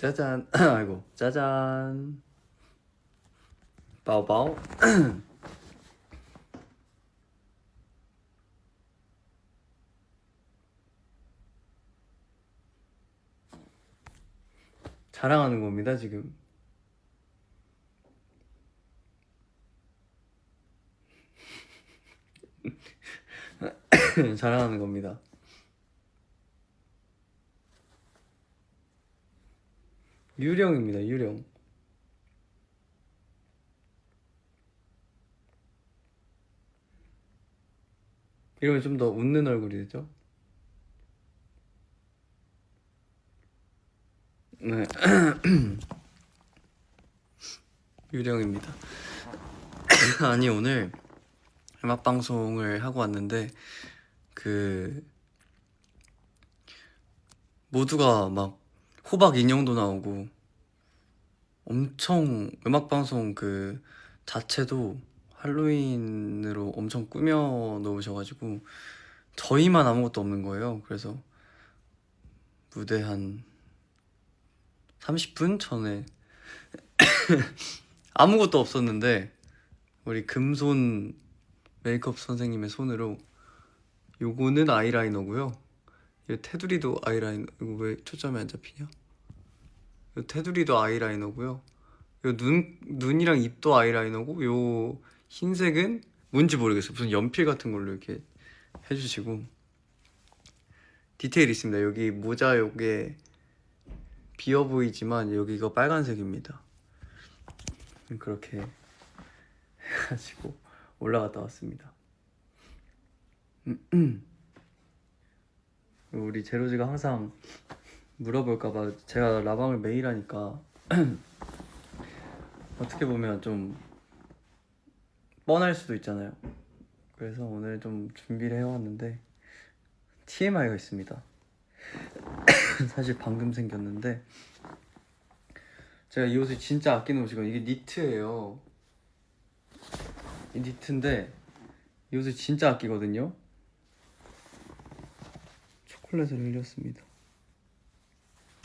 짜잔. 아이고 짜잔. 바오바오. 자랑하는 겁니다 지금. 자랑하는 겁니다 유령입니다 유령. 이러면 좀 더 웃는 얼굴이 되죠? 네. 유령입니다. 아니 오늘 음악 방송을 하고 왔는데 그 모두가 막 호박 인형도 나오고 엄청 음악 방송 그 자체도 할로윈으로 엄청 꾸며 놓으셔가지고 저희만 아무것도 없는 거예요. 그래서 무대 한 30분 전에 아무것도 없었는데 우리 금손 메이크업 선생님의 손으로 요거는 아이라이너고요. 이 테두리도 아이라이너 이거 왜 초점이 안 잡히냐? 요 테두리도 아이라이너고요. 요 눈 눈이랑 입도 아이라이너고 요 흰색은 뭔지 모르겠어요. 무슨 연필 같은 걸로 이렇게 해주시고 디테일 있습니다. 여기 모자 요게 비어 보이지만 여기가 빨간색입니다. 그렇게 해가지고 올라갔다 왔습니다. 우리 제로즈가 항상 물어볼까봐 제가 라방을 매일 하니까 어떻게 보면 좀 뻔할 수도 있잖아요. 그래서 오늘 좀 준비를 해왔는데 TMI가 있습니다. 사실 방금 생겼는데 제가 이 옷을 진짜 아끼는 옷이거든요. 이게 니트예요. 이 니트인데 이 옷을 진짜 아끼거든요. 초콜릿을 흘렸습니다.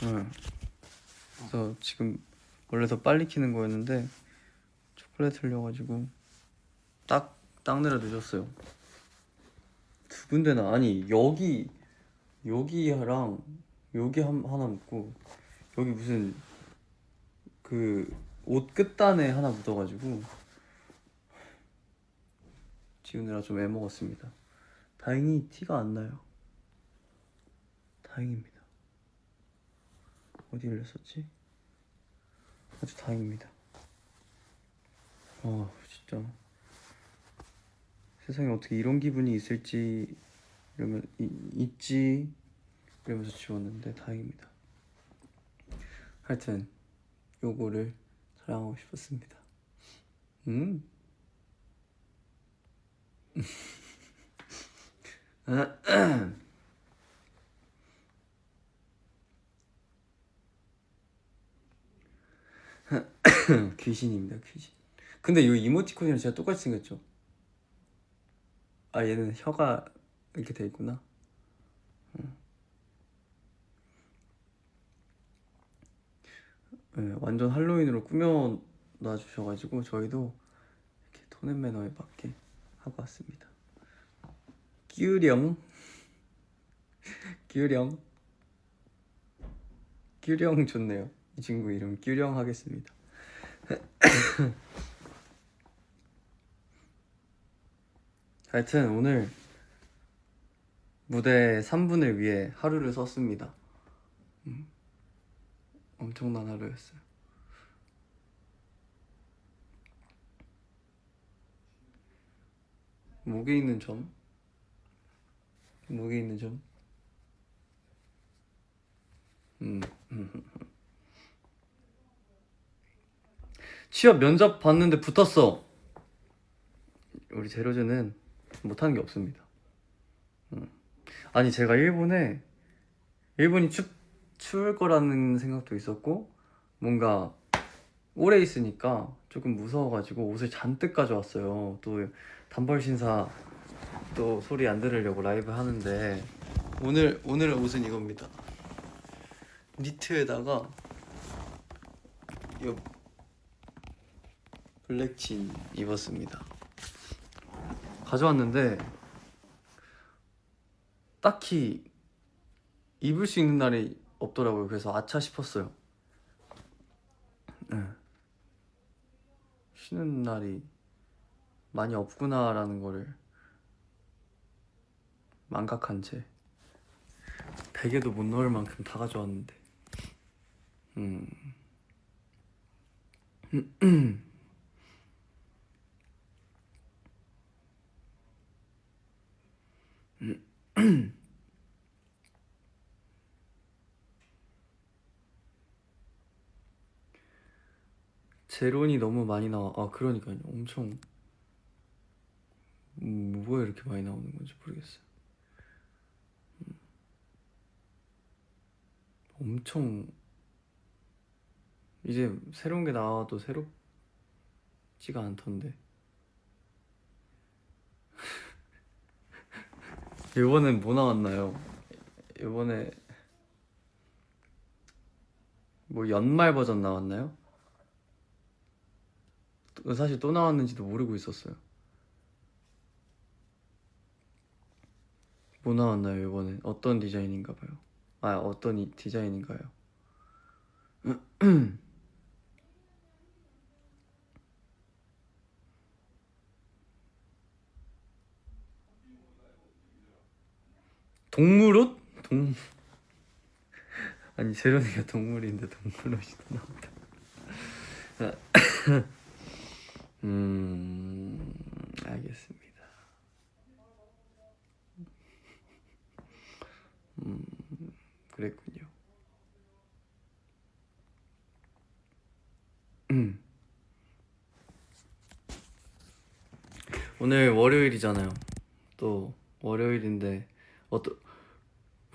네. 그래서 지금 원래 더 빨리 키는 거였는데 초콜릿 흘려가지고 딱 닦느라 늦었어요. 두 군데나 아니 여기 여기랑 여기 한, 하나 묻고 여기 무슨 그 옷 끝단에 하나 묻어가지고 지우느라 좀 애먹었습니다. 다행히 티가 안 나요. 다행입니다. 어디 흘렸었지? 아주 다행입니다. 아 진짜 세상에 어떻게 이런 기분이 있을지 이러면 이, 있지 이러면서 지웠는데 다행입니다. 하여튼 요거를 자랑하고 싶었습니다. 음. 귀신입니다 귀신. 근데 이 이모티콘이랑 진짜 똑같이 생겼죠? 아 얘는 혀가 이렇게 돼 있구나. 응. 네, 완전 할로윈으로 꾸며 놔 주셔가지고 저희도 이렇게 톤앤 매너에 맞게 하고 왔습니다. 끼우령 끼우령 끼우령 좋네요 이 친구 이름 끼우령 하겠습니다. 하여튼 오늘 무대 3분을 위해 하루를 썼습니다. 음, 엄청난 하루였어요. 목에 있는 점? 목에 있는 점? 음. 취업 면접 봤는데 붙었어. 우리 제로즈는 못하는 게 없습니다. 음. 아니 제가 일본에 일본이 춥 추울 거라는 생각도 있었고 뭔가 오래 있으니까 조금 무서워가지고 옷을 잔뜩 가져왔어요. 또 단벌 신사 또 소리 안 들으려고 라이브 하는데 오늘 오늘 옷은 이겁니다. 니트에다가 요 블랙진 입었습니다. 가져왔는데 딱히 입을 수 있는 날이 없더라고요. 그래서 아차 싶었어요. 네. 쉬는 날이 많이 없구나라는 거를 망각한 채 베개도 못 넣을 만큼 다 가져왔는데 음. 제론이 너무 많이 나와. 아, 그러니까요. 엄청 음, 뭐가 이렇게 많이 나오는 건지 모르겠어요. 음. 엄청 이제 새로운 게 나와도 새롭지가 않던데. 이번엔 뭐 나왔나요? 이번에 뭐 연말 버전 나왔나요? 또- 사실 또 나왔는지도 모르고 있었어요. 뭐 나왔나요 이번엔? 어떤 디자인인가 봐요. 아 어떤 이 디자인인가요? 동물옷? 동 아니 제로니가 동물인데 동물옷이 또 나온다. 음 알겠습니다. 음 그랬군요. 음. 오늘 월요일이잖아요. 또 월요일인데 어떠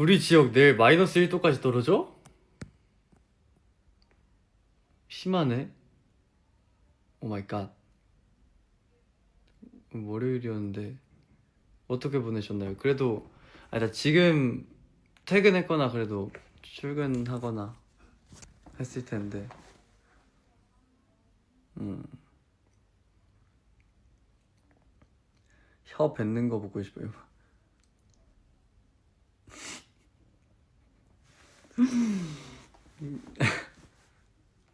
우리 지역 내일 마이너스 1도까지 떨어져? 심하네. 오 마이 갓. 월요일이었는데 어떻게 보내셨나요? 그래도 아니 나 지금 퇴근했거나 그래도 출근하거나 했을 텐데. 음. 혀 뱉는 거 보고 싶어요.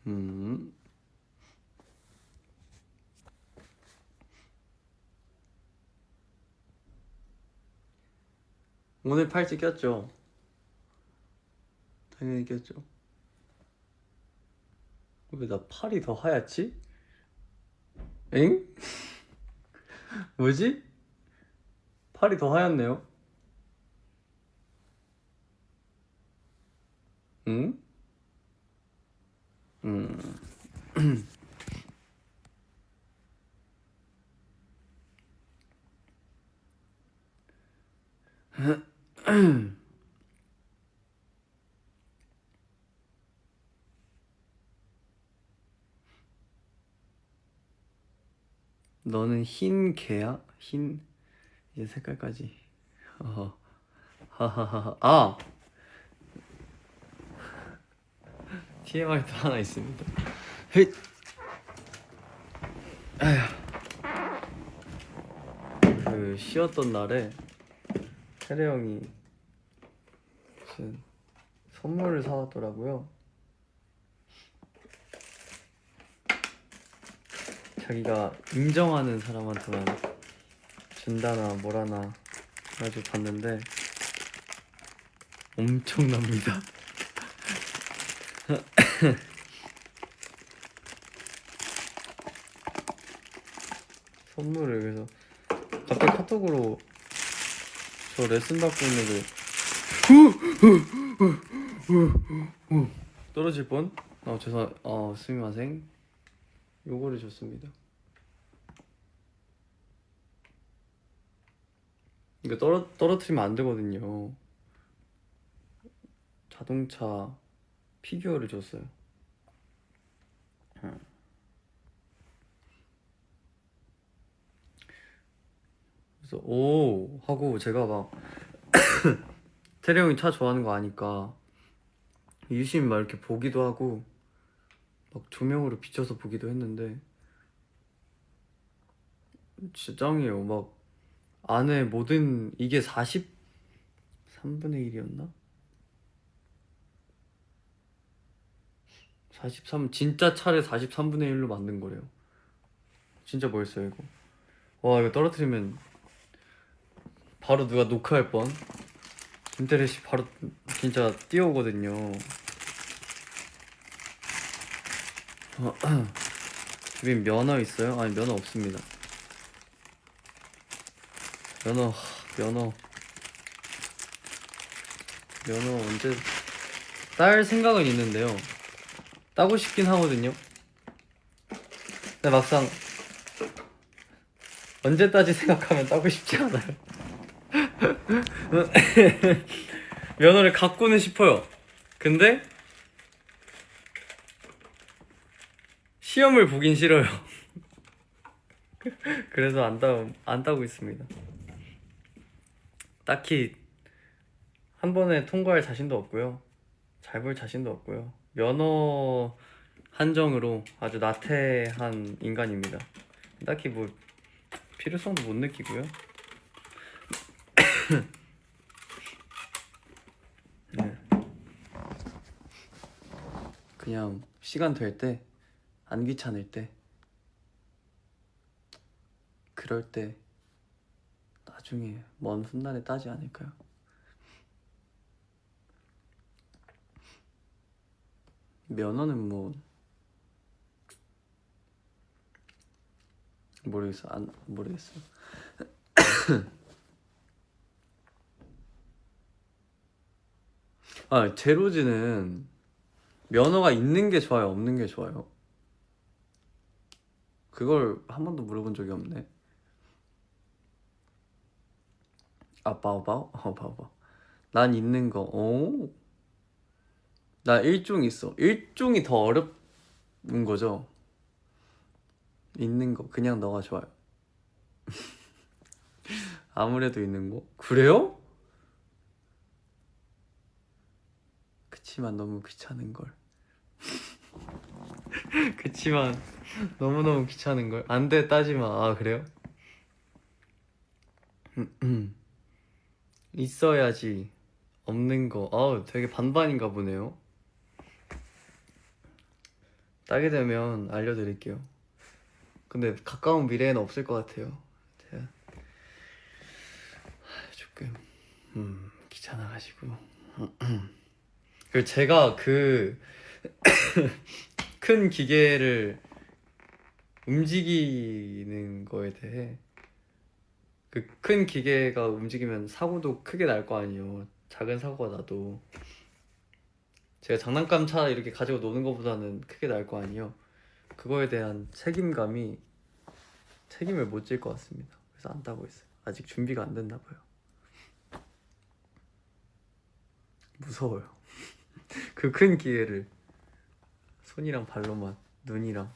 음. 오늘 팔찌 꼈죠? 당연히 꼈죠. 왜 나 팔이 더 하얗지? 엥? 뭐지? 팔이 더 하얗네요. 응? 음. 너는 흰 개야? 흰 이제 색깔까지. 어허. 하하하. 아. TMI도 하나 있습니다. 헤이. 아휴. 그 쉬었던 날에 태래 형이 무슨 선물을 사왔더라고요. 자기가 인정하는 사람한테만 준다나 뭐라나 해가지고 봤는데 엄청납니다. 선물을 그래서 갑자기 카톡으로 저 레슨 받고 있는데 떨어질 뻔? 아 죄송 어 스미마생 요거를 줬습니다. 이거 떨어 떨어뜨리면 안 되거든요. 자동차 피규어를 줬어요. 음. 그래서 오 하고 제가 막 태래 형이 차 좋아하는 거 아니까 유심히 막 이렇게 보기도 하고 막 조명으로 비춰서 보기도 했는데 진짜 짱이에요. 막 안에 모든 이게 43분의 1이었나? 43 진짜 차를 43분의 1로 만든 거래요. 진짜 멋있어요 이거. 와 이거 떨어뜨리면 바로 누가 녹화할 뻔. 인터넷이 바로 진짜 뛰어오거든요. 주빈 면허 있어요? 아니 면허 없습니다. 면허 하, 면허 면허 언제 딸 생각은 있는데요. 따고 싶긴 하거든요. 근데 막상 언제 따지 생각하면 따고 싶지 않아요. 면허를 갖고는 싶어요. 근데 시험을 보긴 싫어요. 그래서 안 따, 안 따고 있습니다. 딱히 한 번에 통과할 자신도 없고요. 잘 볼 자신도 없고요. 면허 한정으로 아주 나태한 인간입니다. 딱히 뭐 필요성도 못 느끼고요. 네. 그냥 시간 될 때, 안 귀찮을 때, 그럴 때 나중에 먼 훗날에 따지 않을까요? 면허는 뭐 모르겠어. 안 모르겠어. 아 제로즈는 면허가 있는 게 좋아요 없는 게 좋아요? 그걸 한 번도 물어본 적이 없네. 아빠오바 아빠오바 난 있는 거. 오. 나 일종 있어. 일종이 더 어렵은 거죠. 있는 거. 그냥 너가 좋아요. 아무래도 있는 거. 그래요? 그치만 너무 귀찮은 걸. 그치만 너무너무 귀찮은 걸. 안 돼 따지마. 아 그래요? 있어야지. 없는 거. 아우 되게 반반인가 보네요 따게 되면 알려드릴게요. 근데 가까운 미래에는 없을 것 같아요. 제가. 하, 조금 음 귀찮아가지고. 그 제가 그 큰 기계를 움직이는 거에 대해 그 큰 기계가 움직이면 사고도 크게 날 거 아니에요. 작은 사고가 나도 제가 장난감 차 이렇게 가지고 노는 것보다는 크게 날거 아니에요. 그거에 대한 책임감이 책임을 못 질 것 같습니다. 그래서 안 따고 있어요. 아직 준비가 안 됐나 봐요. 무서워요. 그 큰 기회를 손이랑 발로만 눈이랑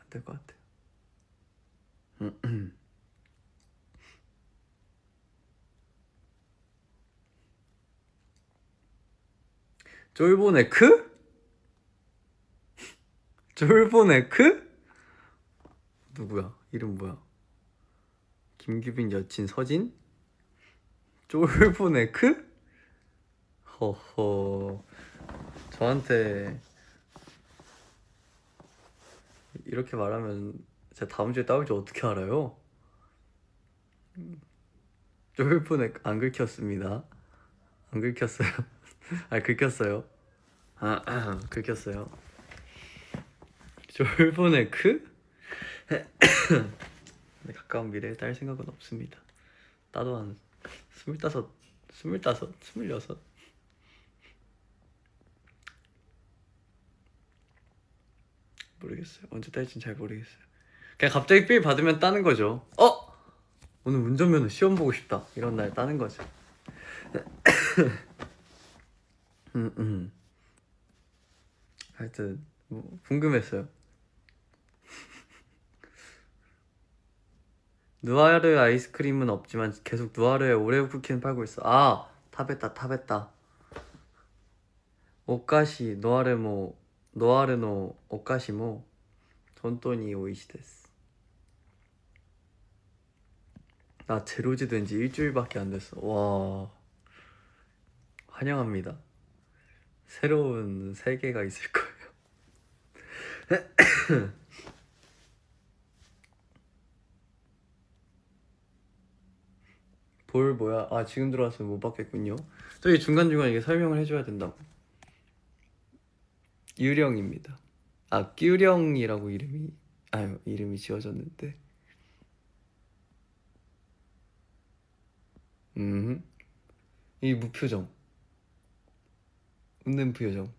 안 될 것 같아요 쫄보네 크? 쫄보네 크? 누구야? 이름 뭐야? 김규빈 여친 서진? 쫄보네 크? 허허 저한테 이렇게 말하면 제가 다음 주에 따올 줄 어떻게 알아요? 쫄보네 안 긁혔습니다 안 긁혔어요 아 긁혔어요. 아, 아 긁혔어요. 쫄보네크? 근데 가까운 미래에 딸 생각은 없습니다. 따도 한 스물다섯 스물다섯 스물여섯. 모르겠어요. 언제 딸진 잘 모르겠어요. 그냥 갑자기 삘 받으면 따는 거죠. 어? 오늘 운전면허 시험 보고 싶다. 이런 날 따는 거죠 음, 음. 하여튼 뭐 궁금했어요. 누아르 아이스크림은 없지만 계속 누아르의 오레오 쿠키는 팔고 있어. 아, 타베타 타베타. 오카시 노아르모 노아르노 오카시모 돈돈이 오이시 데스. 나 제로지 된 지 일주일밖에 안 됐어. 와. 환영합니다. 새로운 세계가 있을 거예요. 볼 뭐야? 아 지금 들어왔으면 못 받겠군요. 저기 중간 중간 이게 설명을 해줘야 된다고. 유령입니다. 아 규령이라고 이름이 아유 이름이 지어졌는데. 음 이 무표정 웃는 표정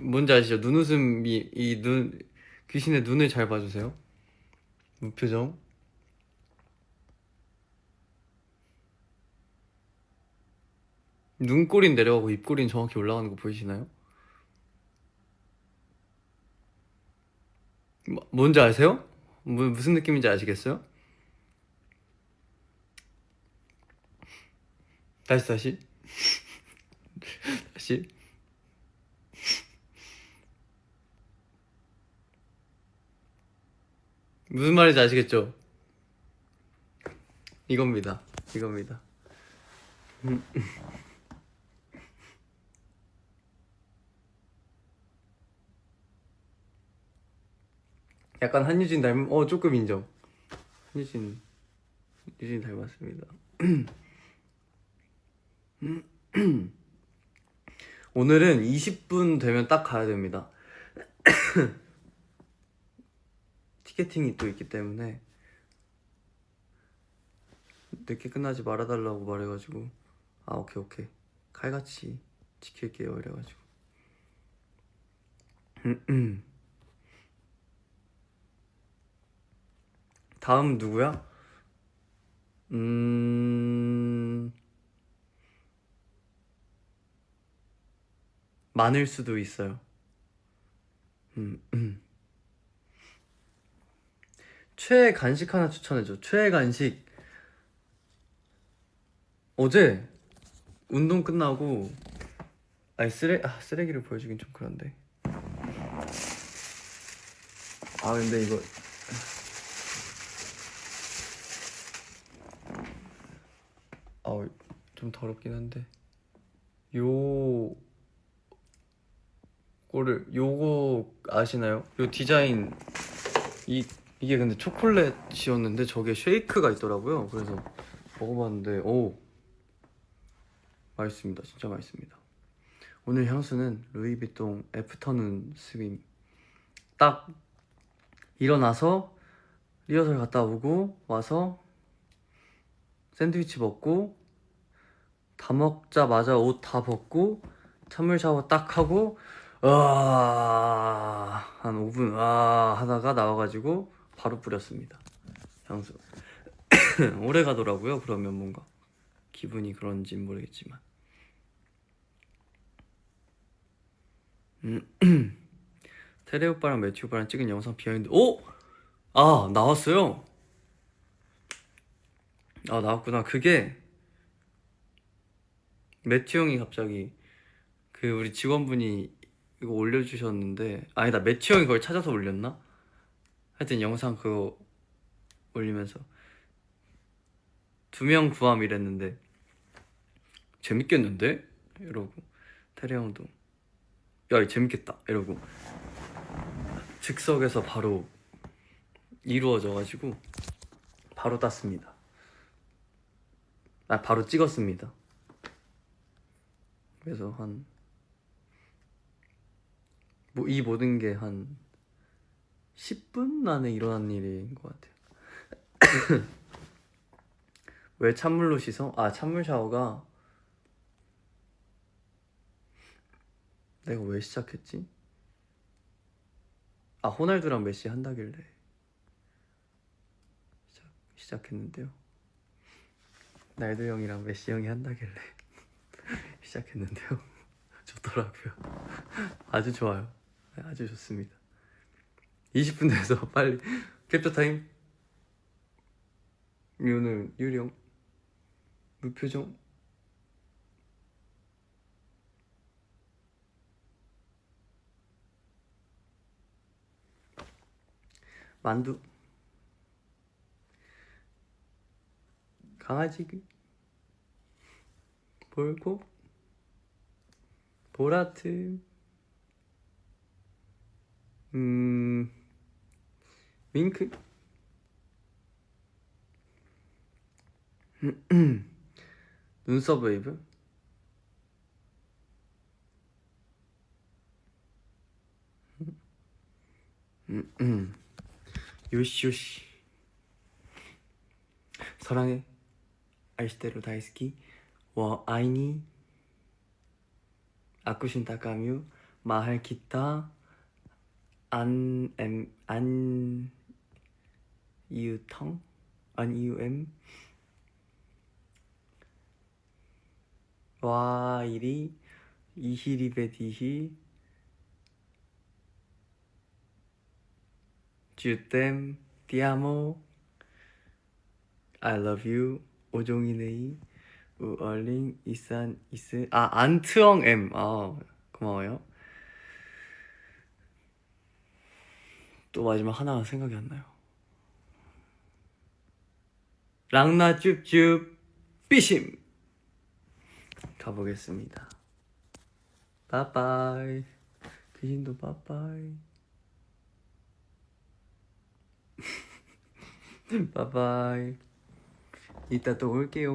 뭔지 아시죠? 눈웃음이 이 눈 귀신의 눈을 잘 봐주세요 무표정 눈꼬리는 내려가고 입꼬리는 정확히 올라가는 거 보이시나요? 뭐, 뭔지 아세요? 뭐, 무슨 느낌인지 아시겠어요? 다시 다시. 다시. 무슨 말인지 아시겠죠? 이겁니다. 이겁니다. 약간 한유진 닮은 어 조금 인정. 한유진 유진 닮았습니다 오늘은 20분 되면 딱 가야 됩니다. 티켓팅이 또 있기 때문에 늦게 끝나지 말아달라고 말해가지고 아 오케이 오케이. 칼같이 지킬게요 이래가지고. 다음 누구야? 음 많을 수도 있어요. 음, 음. 최애 간식 하나 추천해줘. 최애 간식 어제 운동 끝나고 아니 쓰레 아, 쓰레기를 보여주긴 좀 그런데. 아 근데 이거 아좀 더럽긴 한데 요 거를 요거 아시나요? 요 디자인 이 이게 근데 초콜릿이었는데 저게 쉐이크가 있더라고요. 그래서 먹어봤는데 오 맛있습니다. 진짜 맛있습니다. 오늘 향수는 루이비통 애프터눈 스윙 딱 일어나서 리허설 갔다 오고 와서 샌드위치 먹고 다 먹자마자 옷 다 벗고 찬물 샤워 딱 하고 아, 한 5분 아 하다가 나와가지고 바로 뿌렸습니다. 향수 오래 가더라고요. 그러면 뭔가 기분이 그런지 모르겠지만 음, 테레 오빠랑 매튜 오빠랑 찍은 영상 비하인드 오! 아 나왔어요. 아 나왔구나. 그게 매튜 형이 갑자기 그 우리 직원분이 이거 올려주셨는데 아니다 매튜 형이 그걸 찾아서 올렸나? 하여튼 영상 그거 올리면서. 두 명 구함 이랬는데. 재밌겠는데? 이러고. 태래 형도. 야 재밌겠다. 이러고. 즉석에서 바로 이루어져가지고 바로 땄습니다. 아 바로 찍었습니다. 그래서 한 뭐 이 모든 게 한 10분 안에 일어난 일인 것 같아요. 왜 찬물로 씻어? 아 찬물 샤워가 내가 왜 시작했지? 아 호날두랑 메시 한다길래 시작, 시작했는데요. 날도 형이랑 메시 형이 한다길래 시작했는데요. 좋더라고요. 아주 좋아요. 네, 아주 좋습니다. 20분 돼서 빨리 캡처 타임. 오늘 유령 무표정. 만두. 강아지. 볼고 보라트. 음 윙크. 눈썹 웨이브. 요시 요시. 사랑해. 아이시테로 다이스키. 와 아이니. 아쿠신 타카뮤. 마할 기타 안 엠 안 이유텅? 안 이유엠? 와 이리? 이히리베 디히 주댐 디아모? I love you. 오종이네이. 우얼링 이산 이스 아 안트엉 엠 아 고마워요 또 마지막 하나가 생각이 안 나요. 랑나 쭈쭈 삐심. 가보겠습니다. 빠빠이. 귀신도 빠빠이. 빠빠이. 이따 또 올게요